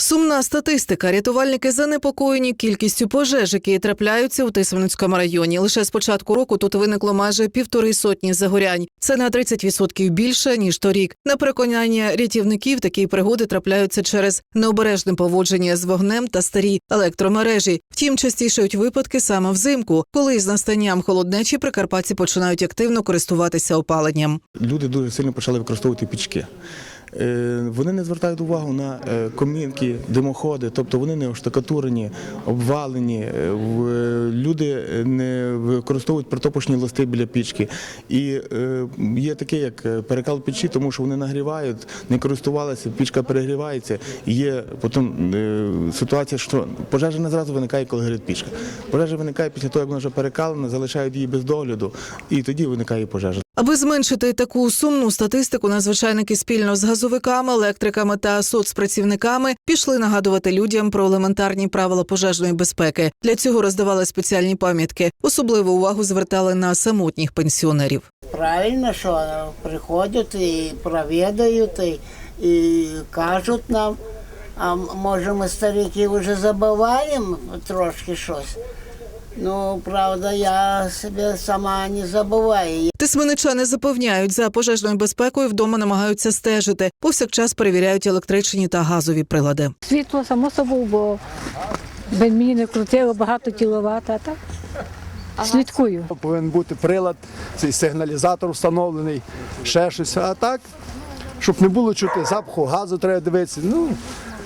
Сумна статистика. Рятувальники занепокоєні кількістю пожеж, які трапляються у Тисменницькому районі. Лише з початку року тут виникло майже півтори сотні загорянь. Це на 30% більше ніж торік. На переконання рятівників такі пригоди трапляються через необережне поводження з вогнем та старі електромережі. Втім, частішають випадки саме взимку, коли з настанням холоднечі прикарпатці починають активно користуватися опаленням. Люди дуже сильно почали використовувати пічки. Е, Вони не звертають увагу на е, комінки, димоходи, тобто вони не оштукатурені, обвалені. е, Люди не використовують протопочні листи біля пічки. І є таке, як перекал печі, тому що вони нагрівають, не користувалися, пічка перегрівається. Є потім ситуація, що пожежа не зразу виникає, коли горить пічка. Пожежа виникає після того, як вона вже перекалена, залишають її без догляду, і тоді виникає пожежа. Аби зменшити таку сумну статистику, надзвичайники спільно з газовиками, електриками та соцпрацівниками пішли нагадувати людям про елементарні правила пожежної безпеки. Для цього роздавали спеціальні пам'ятки. Особливу увагу звертали на самотніх пенсіонерів. Правильно, що приходять і провідають, і, кажуть нам, а може ми старики вже забуваємо трошки щось. Ну, правда, я себе сама не забуваю. Тисменичани запевняють, за пожежною безпекою вдома намагаються стежити. Повсякчас перевіряють електричні та газові прилади. Світло само собою, бо би мені не крутило багато кіловат, а так слідкую. Повинен бути прилад, цей сигналізатор встановлений, ще щось. А так, щоб не було чути запаху газу, треба дивитися. Ну,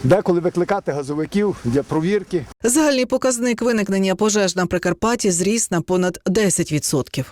деколи викликати газовиків для провірки. Загальний показник виникнення пожеж на Прикарпатті зріс на понад 10%.